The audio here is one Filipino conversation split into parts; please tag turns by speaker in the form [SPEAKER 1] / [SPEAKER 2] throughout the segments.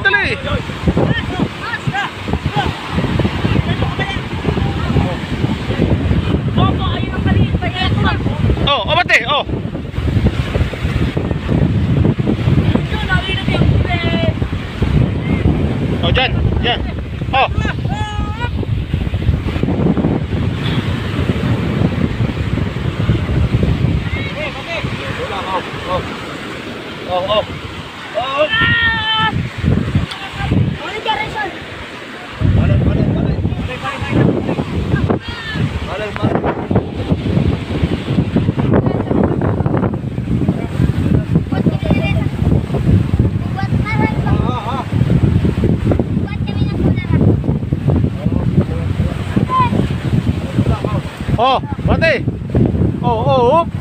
[SPEAKER 1] Pa yan.
[SPEAKER 2] Oh, oh, bate, oh. Oh, dyan, dyan. Oh. Oh, oh.
[SPEAKER 1] Ah! Ano ka, Rizal?
[SPEAKER 3] Buat kami na rin. Buat naran ba? Buat kami na naran.
[SPEAKER 2] Oh, bate. Oh, oh, oh.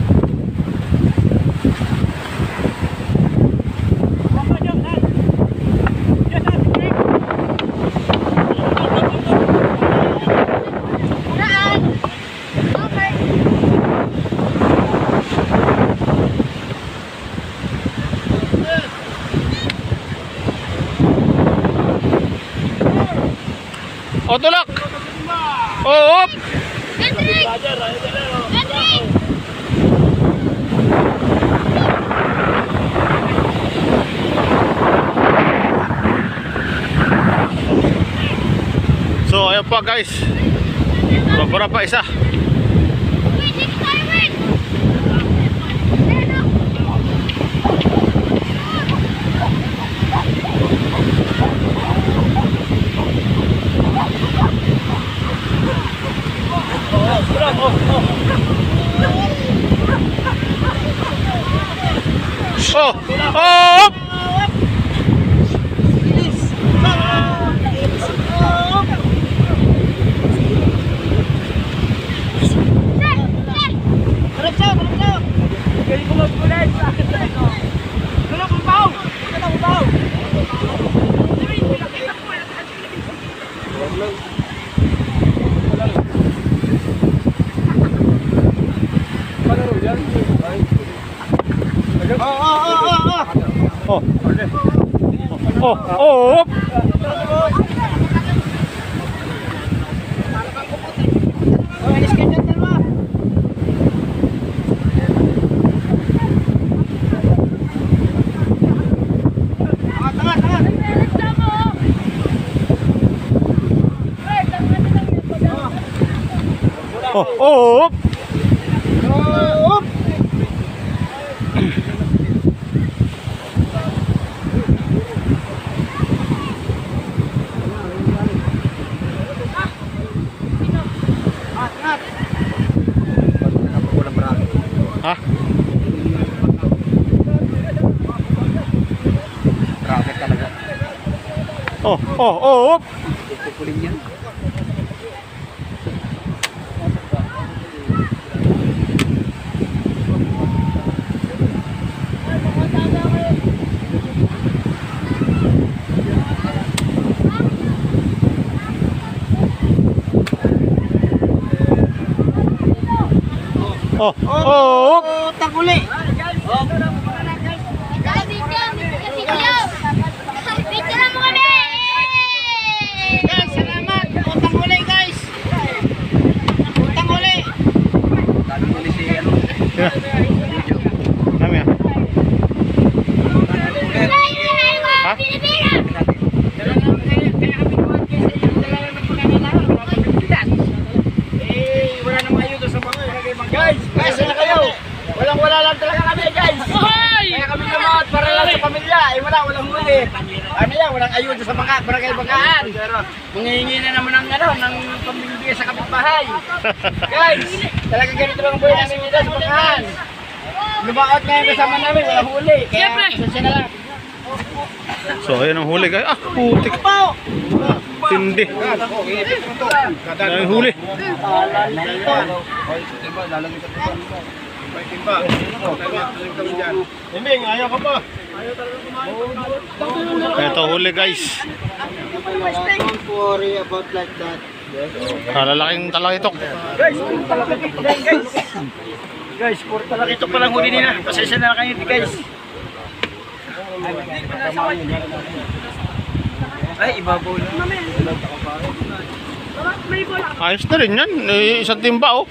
[SPEAKER 2] Oh, tulak. Oh! So, ayun pa guys. Babara pa isa. Oh, oh. Oh. Oh, oh. Oh, oh, oh. Oh, oh, oh, oh.
[SPEAKER 4] Kukuling yan.
[SPEAKER 2] Oh, oh, oh.
[SPEAKER 4] Taguli.
[SPEAKER 3] Guys, video! Video! Video mo kami!
[SPEAKER 4] Guys, salamat. Utang uli, guys. Utang uli. Dami uli si ano.
[SPEAKER 2] Yeah. Nami ah. Ha?
[SPEAKER 3] Pinipira!
[SPEAKER 4] Eh, wala namang ayuda sa mga Guys, guys, wala kayo. Walang wala lang talaga kami, guys. Kaya kami lumaot para lang sa pamilya. Eh, wala, walang huli. Ano walang ayuda sa mga barangay bagaan. Manghihingi na naman ng ano, ng pamilya sa kapitbahay. guys, talaga ganito lang ang buhay namin dito sa bagaan. Lumaot ngayon kasama namin, walang huli. Kaya, pasensya na lang.
[SPEAKER 2] So, ayun ang huli guys. Ah, putik. Tindi. Ang huli.
[SPEAKER 4] Hindi, ayaw ka pa.
[SPEAKER 2] Ito huli guys.
[SPEAKER 4] Don't worry about like that.
[SPEAKER 2] Kalalaking.
[SPEAKER 4] Guys, talaga ito guys. Guys, puro talaga ito palang huli nila. Pasensya na kayo guys. Ay, ibabaw
[SPEAKER 1] bola.
[SPEAKER 2] Ayos na rin yan. Eh, isang timba oh.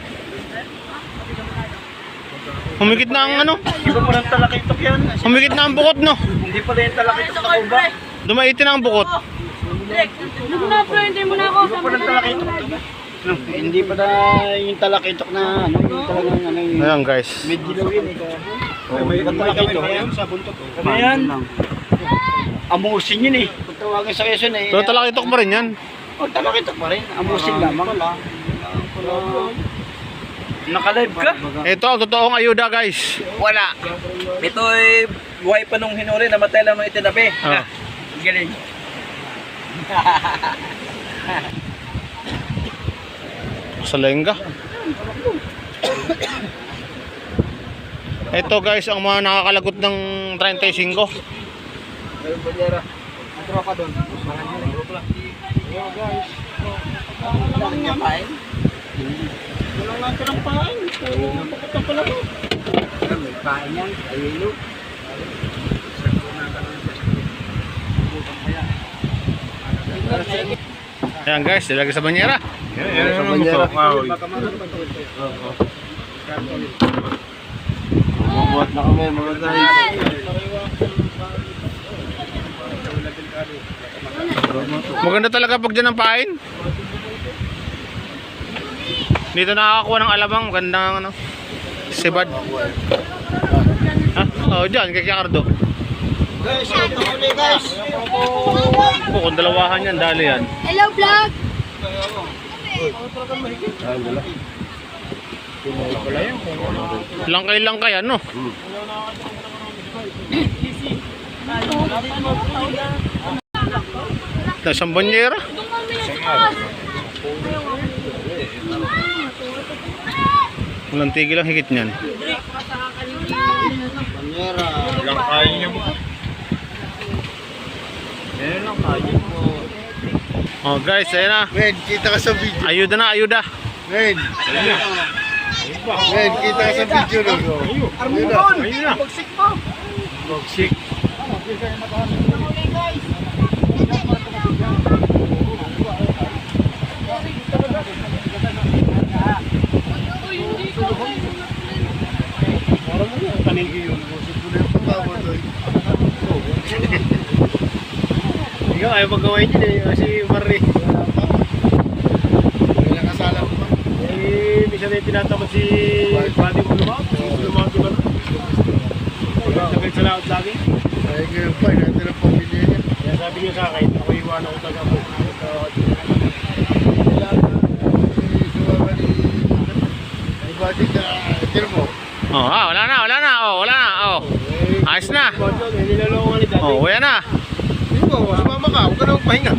[SPEAKER 2] Humigit na ang ano.
[SPEAKER 4] Iba pa ng talakitok yan.
[SPEAKER 2] Humigit na ang bukod no.
[SPEAKER 4] Hindi pala yung talakitok na kuba.
[SPEAKER 2] Dumaitin na ang bukod.
[SPEAKER 1] Nung na-friend mo na ako.
[SPEAKER 4] Iba pa ng talakitok. Hindi pa na yung talakitok na ano, yung talagang ano yung
[SPEAKER 2] Ayan guys.
[SPEAKER 4] may dilaw yun. Oh, may talakitok. sa buntot. Ano yan? Amusin yun eh. Kung tawagin sa Quezon eh.
[SPEAKER 2] Pero talakitok pa rin yan.
[SPEAKER 4] Oh, talakitok pa rin. Amusin lamang. Nakalive ka?
[SPEAKER 2] Ito ang totoong ayuda guys.
[SPEAKER 4] Wala. Ito ay buhay pa nung hinuri, namatay lang nung itinabi.
[SPEAKER 2] Ah.
[SPEAKER 4] Galing.
[SPEAKER 2] Sa lengga. Ito guys ang mga nakakalagot ng 35.
[SPEAKER 4] Ayun, Banyera. Ang tropa doon. Marami na. Yo guys. Walang niya pain. Walang natin ang pain. Pakita pala ko. May pain yan. Ayun.
[SPEAKER 2] Ayan guys, ilagay sa banyera.
[SPEAKER 4] Sa Banyera. Mabuhat na kami mga guys.
[SPEAKER 2] Maganda talaga pag dyan ang pain. Dito nakakakuha ng alamang, magandang ano. Sibad. Ha? Oh, dyan, kay Ricardo.
[SPEAKER 4] Guys, ito ulit guys.
[SPEAKER 2] Oh, kung dalawahan yan, dali yan.
[SPEAKER 3] Hello, vlog!
[SPEAKER 2] Langkay-langkay, ano? Nasang banyera? Walang tigil ang higit niyan.
[SPEAKER 4] Banyera. Lang kain niyo mo. Yan lang kain mo.
[SPEAKER 2] Oh guys, ayan na.
[SPEAKER 4] Men, kita ka sa video.
[SPEAKER 2] Ayuda na, ayuda.
[SPEAKER 4] Men. Men, kita ka sa video nun. Ayun na. Ayun na. Bagsik mo. Bagsik. Ikaw ayaw magawain yun eh, kasi Marie. May nakasala ko ba? Eh, siya na yung tinatamad si Buddy mo lumawag. Lumawag diba? Sakit sa lahat lagi.
[SPEAKER 5] Ay, ngayon pa, natin ang pamilya niya.
[SPEAKER 4] Kaya sabi niya sa akin, ako iwanan ko taga mo.
[SPEAKER 5] Ay, bakit na, tira mo,
[SPEAKER 2] Oh, ah, wala na, wala wala na. Ayos na. Oh, wala na.
[SPEAKER 5] hindi mo, sumama ka, huwag ka na magpahinga.